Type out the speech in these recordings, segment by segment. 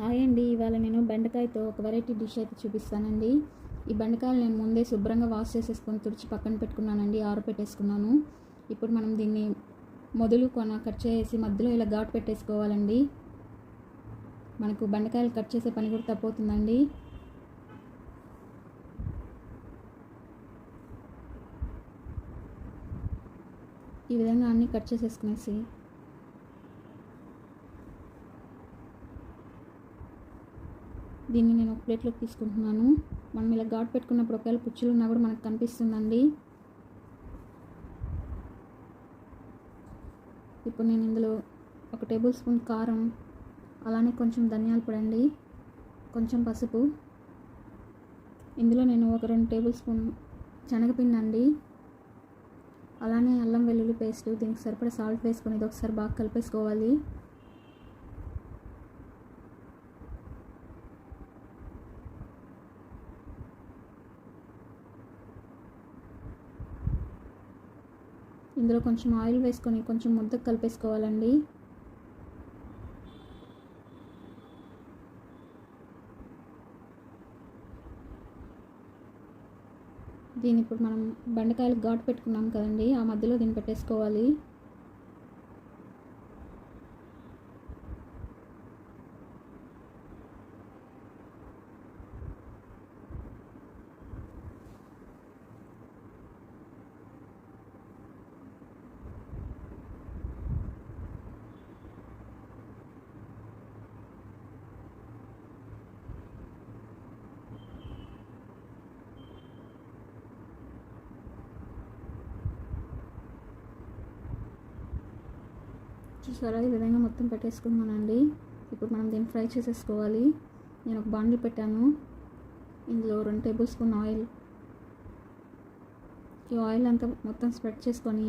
Hi అండి. ఇవాళ నేను బెండకాయతో ఒక వెరైటీ డిష్ అయితే చూపిస్తానండి. ఈ బెండకాయలు నేను ముందే శుభ్రంగా వాష్ చేసేసుకొని తుడిచి పక్కన పెట్టుకున్నానండి. ఆరబెట్టేసుకున్నాను ఇప్పుడు మనం దీన్ని మొదలు కొన కట్ చేసి మధ్యలో ఇలా ఘాటు పెట్టేసుకోవాలండి. మనకు బెండకాయలు కట్ చేసే పని కూడా తప్పవుతుందండి. ఈ విధంగా అన్నీ కట్ చేసేసుకునేసి దీన్ని నేను ఒక ప్లేట్లోకి తీసుకుంటున్నాను. మనం ఇలా ఘాట్ పెట్టుకున్నప్పుడు ఒకవేళ పుచ్చులు ఉన్నా కూడా మనకు కనిపిస్తుందండి. ఇప్పుడు నేను ఇందులో ఒక టేబుల్ స్పూన్ కారం అలానే కొంచెం ధనియాల పడండి కొంచెం పసుపు. ఇందులో నేను ఒక రెండు టేబుల్ స్పూన్ శనగపిండి అండి. అలానే అల్లం వెల్లుల్లి పేస్ట్ దీనికి సరిపడా సాల్ట్ వేసుకొని ఇది ఒకసారి బాగా కలిపేసుకోవాలి. ఇందులో కొంచెం ఆయిల్ వేసుకొని కొంచెం ముద్దకు కలిపేసుకోవాలండి. దీని ఇప్పుడు మనం బెండకాయలు ఘాటు పెట్టుకున్నాం కదండి ఆ మధ్యలో దీన్ని పెట్టేసుకోవాలి. చూసారా ఈ విధంగా మొత్తం పెట్టేసుకున్నానండి ఇప్పుడు మనం దీన్ని ఫ్రై చేసేసుకోవాలి. నేను ఒక బాండిల్ పెట్టాను. ఇందులో రెండు టేబుల్ స్పూన్ ఆయిల్. ఈ ఆయిల్ అంతా మొత్తం స్ప్రెడ్ చేసుకొని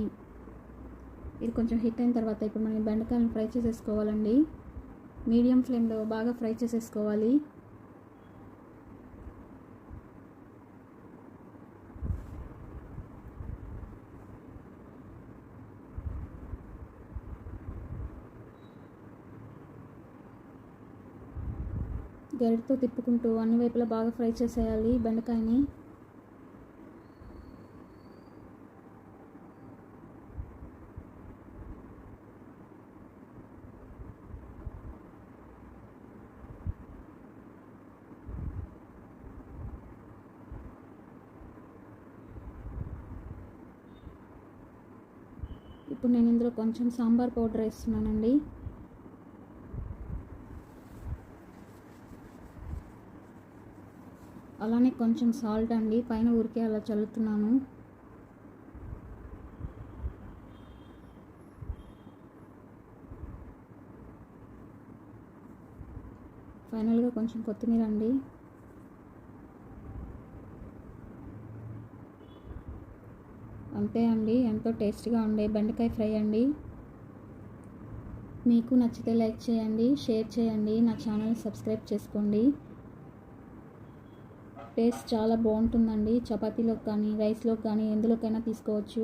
ఇది కొంచెం హిట్ అయిన తర్వాత ఇప్పుడు మనం బెండకాయలను ఫ్రై చేసేసుకోవాలండి. మీడియం ఫ్లేమ్లో బాగా ఫ్రై చేసేసుకోవాలి. గరిటతో తిప్పుకుంటూ అన్ని వైపులా బాగా ఫ్రై చేసేయాలి బెండకాయని. ఇప్పుడు నేను ఇందులో కొంచెం సాంబార్ పౌడర్ వేస్తున్నానండి. అలానే కొంచెం సాల్ట్ అండి. పైన ఊరికే అలా చల్లుతున్నాను. ఫైనల్గా కొంచెం కొత్తిమీర అండి. అంతే అండి. ఎంతో టేస్ట్గా ఉండే బెండకాయ ఫ్రై అండి. మీకు నచ్చితే లైక్ చేయండి షేర్ చేయండి. నా ఛానల్ సబ్స్క్రైబ్ చేసుకోండి. టేస్ట్ చాలా బాగుంటుందండి. చపాతీలోకి కానీ రైస్లోకి కానీ ఎందులోకైనా తీసుకోవచ్చు.